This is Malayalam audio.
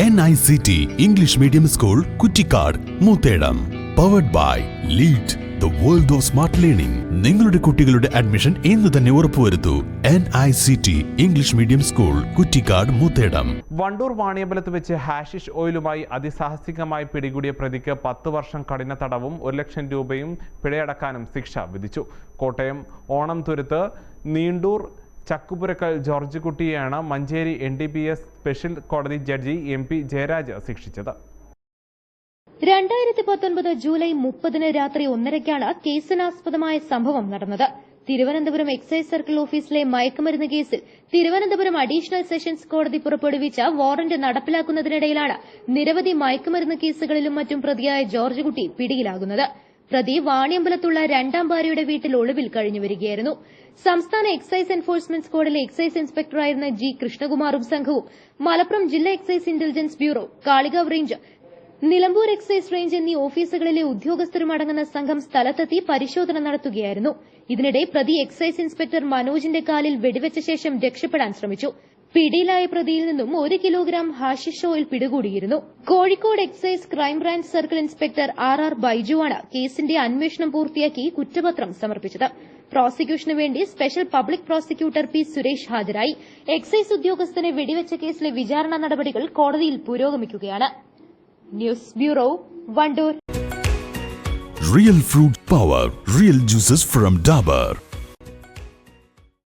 N I C T English medium school Kuttikkad Moothedam powered by lead the world of smart learning നിങ്ങളുടെ കുട്ടികളുടെ അഡ്മിഷൻ ഇന്ന് തന്നെ ഉറപ്പുവരുത്തൂ. N I C T English medium school Kuttikkad Moothedam Wandoor വാണിയമ്പലത്ത് വെച്ച് ഹാഷിഷ് ഓയിലുമായി അതിസാഹസികമായി പിടികൂടിയ പ്രതിക്ക് പത്ത് വർഷം കഠിന തടവും ഒരു ലക്ഷം രൂപയും പിഴയടക്കാനും ശിക്ഷ വിധിച്ചു. Kottayam Onamthuruthu Neendoor Chakkupurakkal George കുട്ടിയെയാണ് Manjeri N D B S special കോടതി ജഡ്ജി എം പി ജയരാജ് ശിക്ഷിച്ചത്. രണ്ടായിരത്തി പത്തൊൻപത് ജൂലൈ മുപ്പതിന് രാത്രി ഒന്നരയ്ക്കാണ് കേസിനാസ്പദമായ സംഭവം നടന്നത്. തിരുവനന്തപുരം എക്സൈസ് സർക്കിൾ ഓഫീസിലെ മയക്കുമരുന്ന് കേസിൽ തിരുവനന്തപുരം അഡീഷണൽ സെഷൻസ് കോടതി പുറപ്പെടുവിച്ച വാറന്റ് നടപ്പിലാക്കുന്നതിനിടയിലാണ് നിരവധി മയക്കുമരുന്ന് കേസുകളിലും മറ്റും പ്രതിയായ ജോർജ് കുട്ടി പിടിയിലാകുന്നത്. പ്രതി വാണിയമ്പലത്തുള്ള രണ്ടാം ഭാര്യയുടെ വീട്ടിൽ ഒളിവിൽ കഴിഞ്ഞു വരികയായിരുന്നു. സംസ്ഥാന എക്സൈസ് എൻഫോഴ്സ്മെന്റ് സ്ക്വാഡിലെ എക്സൈസ് ഇൻസ്പെക്ടറായിരുന്ന ജി കൃഷ്ണകുമാറും സംഘവും മലപ്പുറം ജില്ലാ excise intelligence bureau Kalikavu range Nilambur excise range എന്നീ ഓഫീസുകളിലെ ഉദ്യോഗസ്ഥരും അടങ്ങുന്ന സംഘം സ്ഥലത്തെത്തി പരിശോധന നടത്തുകയായിരുന്നു. ഇതിനിടെ പ്രതി എക്സൈസ് ഇൻസ്പെക്ടർ മനോജിന്റെ കാലിൽ വെടിവെച്ച ശേഷം രക്ഷപ്പെടാൻ ശ്രമിച്ചു. പിടിയിലായ പ്രതിയിൽ നിന്നും ഒരു കിലോഗ്രാം ഹാഷിഷ് ഓയിൽ പിടികൂടിയിരുന്നു. Kozhikode excise crime branch circle inspector R R ബൈജുവാണ് കേസിന്റെ അന്വേഷണം പൂർത്തിയാക്കി കുറ്റപത്രം സമർപ്പിച്ചത്. പ്രോസിക്യൂഷന് വേണ്ടി special public prosecutor P Suresh ഹാജരായി. എക്സൈസ് ഉദ്യോഗസ്ഥനെ വെടിവെച്ച കേസിലെ വിചാരണ നടപടികൾ കോടതിയിൽ പുരോഗമിക്കുകയാണ്. News bureau Wandoor. Real fruit power real juices from Dabur